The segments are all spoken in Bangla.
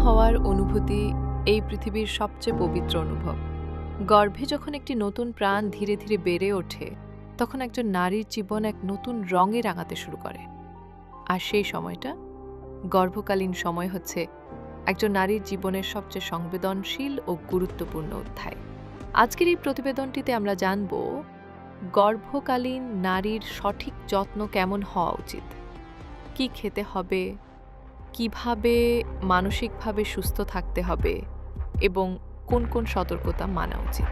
হওয়ার অনুভূতি এই পৃথিবীর সবচেয়ে পবিত্র অনুভব। গর্ভে যখন একটি নতুন প্রাণ ধীরে ধীরে বেড়ে ওঠে, তখন একজন নারীর জীবন এক নতুন রঙে রাঙাতে শুরু করে। আর সেই সময়টা, গর্ভকালীন সময় হচ্ছে একজন নারীর জীবনের সবচেয়ে সংবেদনশীল ও গুরুত্বপূর্ণ অধ্যায়। আজকের এই প্রতিবেদনটিতে আমরা জানব, গর্ভকালীন নারীর সঠিক যত্ন কেমন হওয়া উচিত? কি খেতে হবে? কীভাবে মানসিকভাবে সুস্থ থাকতে হবে এবং কোন কোন সতর্কতা মানা উচিত?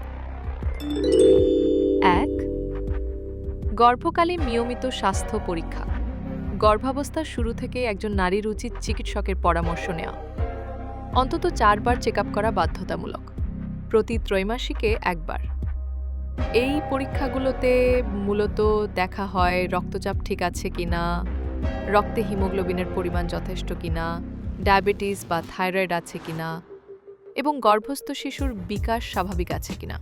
এক গর্ভকালীন নিয়মিত স্বাস্থ্য পরীক্ষা। গর্ভাবস্থার শুরু থেকে একজন নারীর উচিত চিকিৎসকের পরামর্শ নেওয়া। অন্তত চারবার চেক করা বাধ্যতামূলক। প্রতি ত্রৈমাসিকে একবার। এই পরীক্ষাগুলোতে মূলত দেখা হয় রক্তচাপ ঠিক আছে কিনা রক্তে হিমোগ্লোবিনের পরিমাণ যথেষ্ট কিনা, ডায়াবেটিস বা থাইরয়েড আছে কিনা এবং গর্ভস্থ শিশুর বিকাশ স্বাভাবিক আছে কিনা।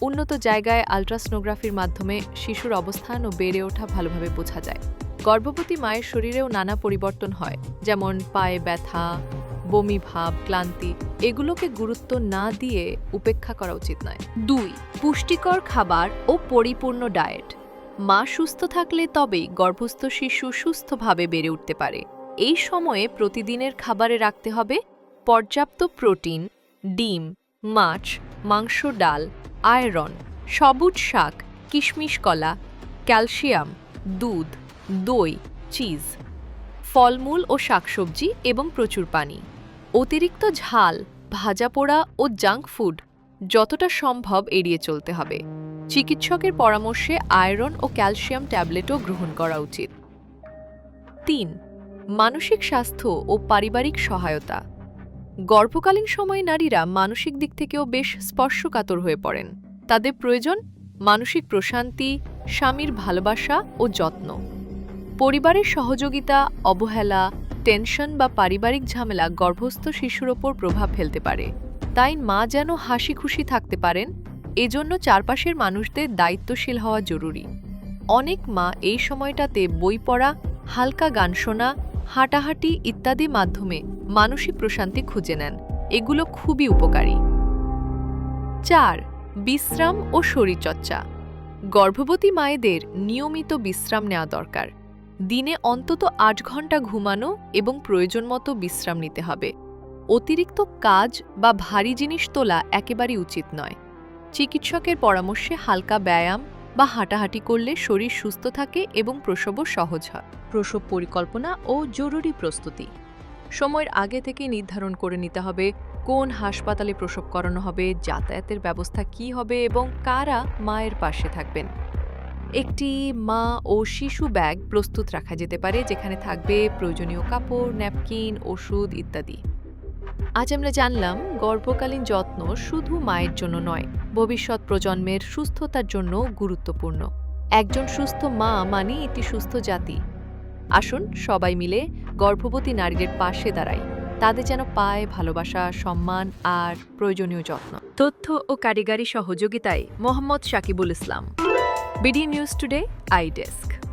উন্নত জায়গায় আলট্রাসনোগ্রাফির মাধ্যমে শিশুর অবস্থান ও বেড়ে ওঠা ভালোভাবে বোঝা যায়। গর্ভবতী মায়ের শরীরেও নানা পরিবর্তন হয়, যেমন পায়ে ব্যথা, বমি ভাব, ক্লান্তি, এগুলোকে গুরুত্ব না দিয়ে উপেক্ষা করা উচিত নয়। দুই, পুষ্টিকর খাবার ও পরিপূর্ণ ডায়েট। মা সুস্থ থাকলে তবেই গর্ভস্থ শিশু সুস্থভাবে বেড়ে উঠতে পারে। এই সময়ে প্রতিদিনের খাবারে রাখতে হবে পর্যাপ্ত প্রোটিন, ডিম, মাছ, মাংস, ডাল, আয়রন, সবুজ শাক, কিশমিশ কলা, ক্যালসিয়াম, দুধ, দই, চিজ, ফলমূল ও শাকসবজি এবং প্রচুর পানি। অতিরিক্ত ঝাল, ভাজা পোড়া ও জাঙ্ক ফুড যতটা সম্ভব এড়িয়ে চলতে হবে। চিকিৎসকের পরামর্শে আয়রন ও ক্যালসিয়াম ট্যাবলেটও গ্রহণ করা উচিত। তিন, মানসিক স্বাস্থ্য ও পারিবারিক সহায়তা। গর্ভকালীন সময়ে নারীরা মানসিক দিক থেকেও বেশ স্পর্শকাতর হয়ে পড়েন। তাদের প্রয়োজন মানসিক প্রশান্তি, স্বামীর ভালোবাসা ও যত্ন। পরিবারের সহযোগিতা, অবহেলা, টেনশন বা পারিবারিক ঝামেলা গর্ভস্থ শিশুর ওপর প্রভাব ফেলতে পারে। তাই মা যেন হাসি খুশি থাকতে পারেন, এজন্য চারপাশের মানুষদের দায়িত্বশীল হওয়া জরুরি। অনেক মা এই সময়টাতে বই পড়া, হালকা গান শোনা, হাঁটাহাঁটি ইত্যাদি মাধ্যমে মানসিক প্রশান্তি খুঁজে নেন। এগুলো খুবই উপকারী। চার, বিশ্রাম ও শরীরচর্চা। গর্ভবতী মায়েদের নিয়মিত বিশ্রাম নেওয়া দরকার। দিনে অন্তত আট ঘণ্টা ঘুমানো এবং প্রয়োজন মতো বিশ্রাম নিতে হবে। অতিরিক্ত কাজ বা ভারী জিনিস তোলা একেবারেই উচিত নয়। চিকিৎসকের পরামর্শে হালকা ব্যায়াম বা হাঁটাহাঁটি করলে শরীর সুস্থ থাকে এবং প্রসবও সহজ হয়। প্রসব পরিকল্পনা ও জরুরি প্রস্তুতি। সময়ের আগে থেকে নির্ধারণ করে নিতে হবে কোন হাসপাতালে প্রসব করানো হবে, যাতায়াতের ব্যবস্থা কি হবে এবং কারা মায়ের পাশে থাকবেন। একটি মা ও শিশু ব্যাগ প্রস্তুত রাখা যেতে পারে, যেখানে থাকবে প্রয়োজনীয় কাপড়, ন্যাপকিন, ওষুধ ইত্যাদি। আজ আমরা জানলাম, গর্ভকালীন যত্ন শুধু মায়ের জন্য নয়, ভবিষ্যৎ প্রজন্মের সুস্থতার জন্য গুরুত্বপূর্ণ। একজন সুস্থ মা মানে একটি সুস্থ জাতি। আসুন, সবাই মিলে গর্ভবতী নারীদের পাশে দাঁড়াই। তাদের যেন পায় ভালোবাসা, সম্মান আর প্রয়োজনীয় যত্ন। তথ্য ও কারিগরি সহযোগিতায় Mohammad Sakibul Islam. BD news today, I desk.